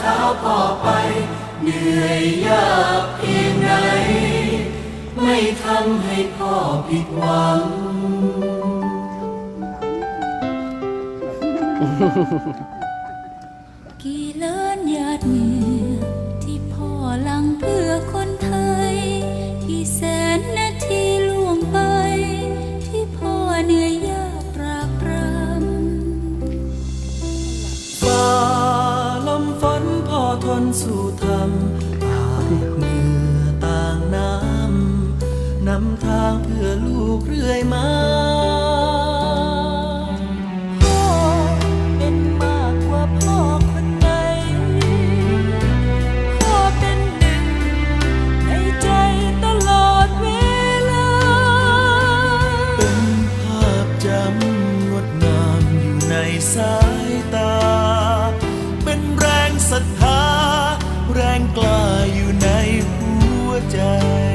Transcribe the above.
เท้าพ่อไป เหนื่อยยากเพียงไหน ไม่ทำให้พ่อผิดหวัง อทนสู้ทำอาบเหงื่อต่างน้ำนำทางเพื่อลูกเรื่อยมา หัวใจ